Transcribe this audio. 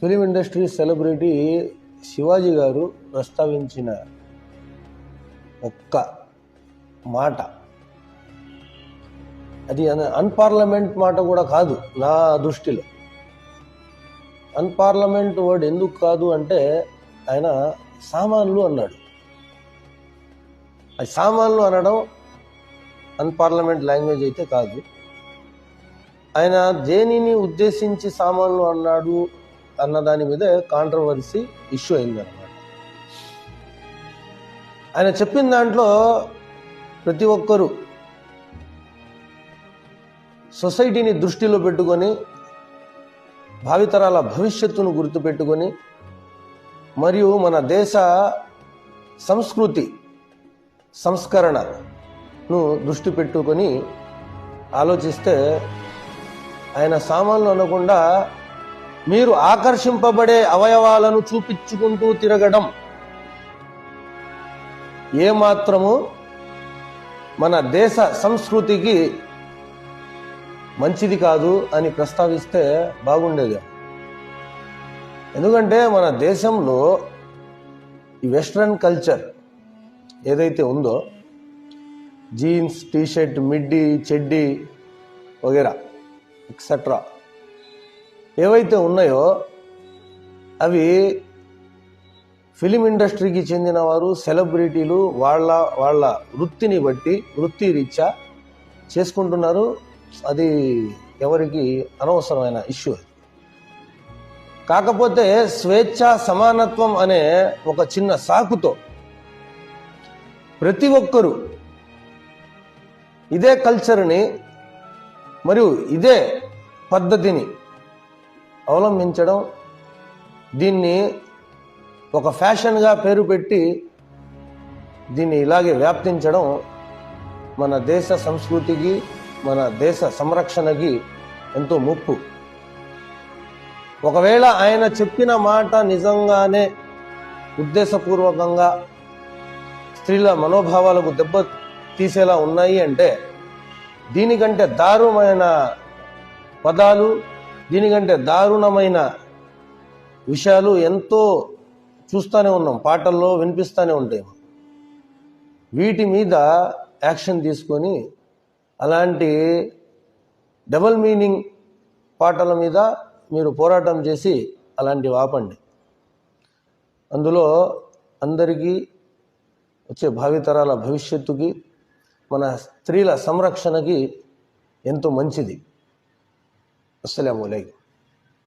Film industry celebrity Shivaji గారు ప్రస్తావించిన ఒక్క మాట. అది అన్పార్లమెంట్ మాట కూడా కాదు నా దృష్టిలో. అన్పార్లమెంట్ వర్డ్ ఎందుకు కాదు అంటే ఆయన సామాన్లు అన్నాడు. అది సామాన్లు అనడం అన్పార్లమెంట్ లాంగ్వేజ్ అయితే కాదు. ఆయన దేనిని ఉద్దేశించి సామాన్లు అన్నాడు అన్న దాని మీద కాంట్రవర్సీ ఇష్యూ అయింది అనమాట ఆయన చెప్పిన దాంట్లో ప్రతి ఒక్కరూ సొసైటీని దృష్టిలో పెట్టుకొని భావితరాల భవిష్యత్తును గుర్తుపెట్టుకొని మరియు మన దేశ సంస్కృతి సంస్కరణను దృష్టి పెట్టుకొని ఆలోచిస్తే ఆయన సామాన్లు అనకుండా మీరు ఆకర్షింపబడే అవయవాలను చూపించుకుంటూ తిరగడం ఏమాత్రము మన దేశ సంస్కృతికి మంచిది కాదు అని ప్రస్తావిస్తే బాగుండేది. ఎందుకంటే మన దేశంలో ఈ వెస్ట్రన్ కల్చర్ ఏదైతే ఉందో జీన్స్ టీషర్ట్ మిడ్డీ చెడ్డీ వగేరా ఎక్సెట్రా ఏవైతే ఉన్నాయో అవి ఫిలిం ఇండస్ట్రీకి చెందిన వారు సెలబ్రిటీలు వాళ్ళ వాళ్ళ వృత్తిని బట్టి వృత్తి రీత్యా చేసుకుంటున్నారు. అది ఎవరికి అనవసరమైన ఇష్యూ అది. కాకపోతే స్వేచ్ఛ సమానత్వం అనే ఒక చిన్న సాకుతో ప్రతి ఒక్కరూ ఇదే కల్చర్ని మరియు ఇదే పద్ధతిని అవలంబించడం దీన్ని ఒక ఫ్యాషన్గా పేరు పెట్టి దీన్ని ఇలాగే వ్యాప్తించడం మన దేశ సంస్కృతికి మన దేశ సంరక్షణకి ఎంతో ముప్పు. ఒకవేళ ఆయన చెప్పిన మాట నిజంగానే ఉద్దేశపూర్వకంగా స్త్రీల మనోభావాలకు దెబ్బ తీసేలా ఉన్నాయి అంటే దీనికంటే దారుణమైన పదాలు దీనికంటే దారుణమైన విషయాలు ఎంతో చూస్తూనే ఉన్నాం పాటల్లో వినిపిస్తూనే ఉంటాయి. వీటి మీద యాక్షన్ తీసుకొని అలాంటి డబల్ మీనింగ్ పాటల మీద మీరు పోరాటం చేసి అలాంటివి ఆపండి. అందులో అందరికీ వచ్చే భావితరాల భవిష్యత్తుకి మన స్త్రీల సంరక్షణకి ఎంతో మంచిది. السلام عليكم.